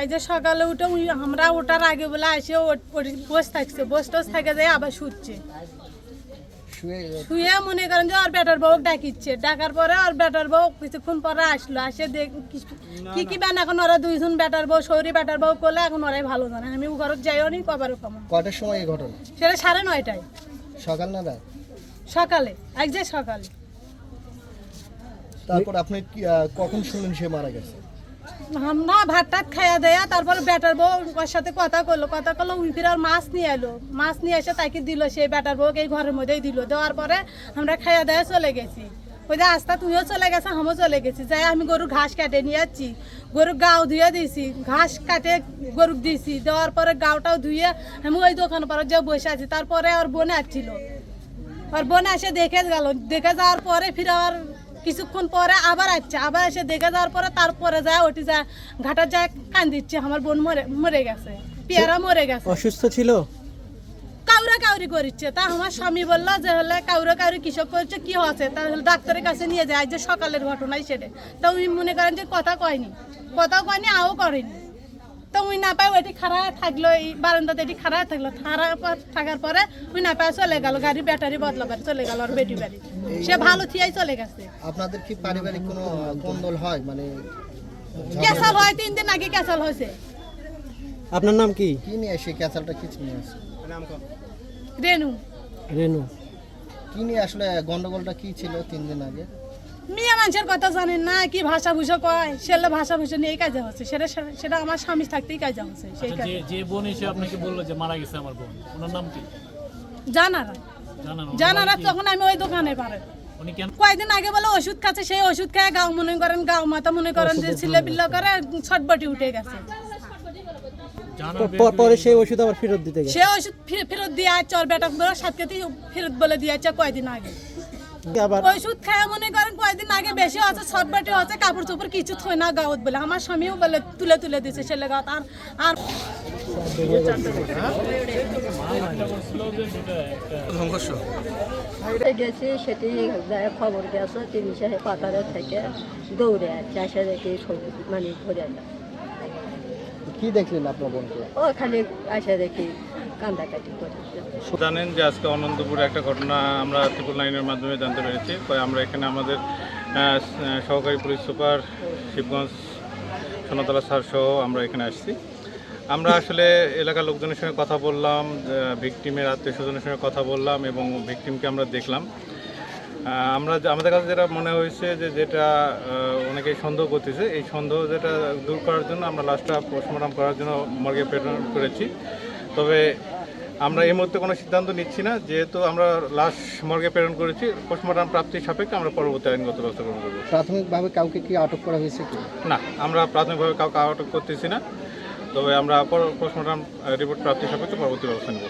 এই যে সকালে উঠে আমরা ওঠার আগে বলে আসে বসে থাকছে। বসে টস থাকে যায় আবার শুচ্ছে। শুয়ে মনে করেন যে ওর বেটার বউ ডাকিচ্ছে। ডাকার পরে ওর বেটার বউ কিছুক্ষণ পরে আসলো। আসে দেখ কি কি বেন এখন ওরা দুইজন বেটার বউ সৌরি বেটার বউ করলে এখন ওরাই ভালো জানে। আমি ও ঘরত যাইও নি কবারও কম কটার সময় এই ঘটনা? সেটা সাড়ে নয়টায়। সকাল না রাত? সকালে এক যে সকালে। তারপর আপনি কি, আহ, কখন শুনলেন সে মারা গেছে? না ভাত টাত খাইয়া দেয়া তারপরে বেটার বউ ওর সাথে কথা করল কথা করল উই আর মাছ নিয়ে এলো মাছ নিয়ে এসে তাকে দিল সেই বেটার বউকে এই ঘরের মধ্যেই দিল। দেওয়ার পরে আমরা খাইয়া দেয়া চলে গেছি। ওই যে আস্তা, তুইও চলে গেছে, আমিও চলে গেছি। যাই, আমি গরু ঘাস কাটে নিয়ে যাচ্ছি। গরু গাও ধুয়ে দিয়েছি ঘাস কাটে গরু দিয়েছি দেওয়ার পরে গাওটাও ধুয়ে আমি ওই দোকান পরে যে বসে আছি। তারপরে ওর বোনে আসছিল। আর বোন এসে দেখে গেল। দেখে যাওয়ার পরে ফিরে আবার কিছুক্ষণ পরে আবার আসছে। আবার এসে দেখে যাওয়ার পরে তারপরে যায়, ওটি যায় ঘাটার যায় কান দিচ্ছে। আমার বোন মরে মরে গেছে। পেয়ারা মরে গেছে। অসুস্থ ছিল? কাউরা কাউরি করিচ্ছে। তা আমার স্বামী বলল যে হলে কাউরা কাউরি কৃষক করছে কি হচ্ছে? তাহলে ডাক্তারের কাছে নিয়ে যায় যে সকালের ঘটনাই সেটা। তা উনি মনে করেন যে কথা কয়নি। কথা কয়নি আও করেনি। তো উই না পায় ওইটি খারাপ থাকল এই বারান্দাতে এটি খারাপ থাকল। খারাপ থাকার পরে উই না পায় চলে গেল গাড়ি ব্যাটারি বদলাবার চলে গেল আর বেটি বাড়ি। সে ভালো থিয়াই চলে গেছে। আপনাদের কি পারিবারিক কোনো কোন্দল হয়? মানে ক্যাসাল হয় তিন দিন আগে ক্যাসাল হয়েছে। আপনার নাম কি? কি নিয়ে এসে ক্যাচালটা কি নিয়ে আসে? রেনু। রেনু। কি নিয়ে আসলে গন্ডগোলটা কি ছিল তিন দিন আগে? মিয়া মানুষের কথা জানেন না কি ভাষা ভূষা কয়? সেলে ভাষা ভূষা নিয়েই কাজে হচ্ছে সেটা সেটা আমার স্বামী থাকতেই কাজে হচ্ছে সেই আচ্ছা, কাজে। যে যে বোন এসে আপনাকে বলল যে মারা গেছে আমার বোন ওনার নাম কি? জানারা। জানান জানারা তখন আমি ওই দোকানে পারে। কয়েকদিন আগে বলে ওষুধ খাচ্ছে সেই ওষুধ খেয়ে গাও মনে করেন গাও মাতা মনে করেন যে ছিলে বিল্ল করে ছটবটি উঠে গেছে। পরে সেই ওষুধ আবার ফেরত দিতে গেছে। সে ওষুধ ফেরত দিয়ে আছে ওর বেটা বলে সাতকে ফেরত বলে দিয়েছে কয়েকদিন আগে। আবার ওষুধ খায় মনে করেন কয়েকদিন আগে বেশি হচ্ছে ছটবটি হচ্ছে কাপড় চোপড় কিছু থই না গাওত বলে। আমার স্বামীও বলে তুলে তুলে দিছে ছেলে গাওত আর আর গেছি সেটি খবর গেছে তিনি সে পাতারে থেকে দৌড়ে আসছে আসে দেখি মানে ধরে যায় কি দেখলেন আপনার বোনকে? ওখানে আসে দেখি কান্দাকাটি জানেন যে আজকে অনন্তপুরে একটা ঘটনা আমরা ট্রিপল নাইনের মাধ্যমে জানতে পেরেছি। পরে আমরা এখানে আমাদের সহকারী police super Shibganj Sonatala sir সহ আমরা এখানে আসছি। আমরা আসলে এলাকার লোকজনের সঙ্গে কথা বললাম ভিকটিমের আত্মীয় স্বজনের সঙ্গে কথা বললাম এবং ভিকটিমকে আমরা দেখলাম। আমরা আমাদের কাছে যেটা মনে হয়েছে যে যেটা অনেকেই সন্দেহ করতেছে এই সন্দেহ যেটা দূর করার জন্য আমরা লাস্টটা পোস্টমর্টম করার জন্য মর্গে প্রেরণ করেছি। তবে আমরা এই মুহূর্তে কোনো সিদ্ধান্ত নিচ্ছি না যেহেতু আমরা লাশ মর্গে প্রেরণ করেছি পোস্টমর্টম প্রাপ্তির সাপেক্ষে আমরা পরবর্তী আইনগত ব্যবস্থা গ্রহণ করব। প্রাথমিকভাবে কাউকে কি আটক করা হয়েছে কি? না আমরা প্রাথমিকভাবে কাউকে আটক করতেছি না তবে আমরা পোস্টমর্টম রিপোর্ট প্রাপ্তির সাপেক্ষে পরবর্তী ব্যবস্থা নেব।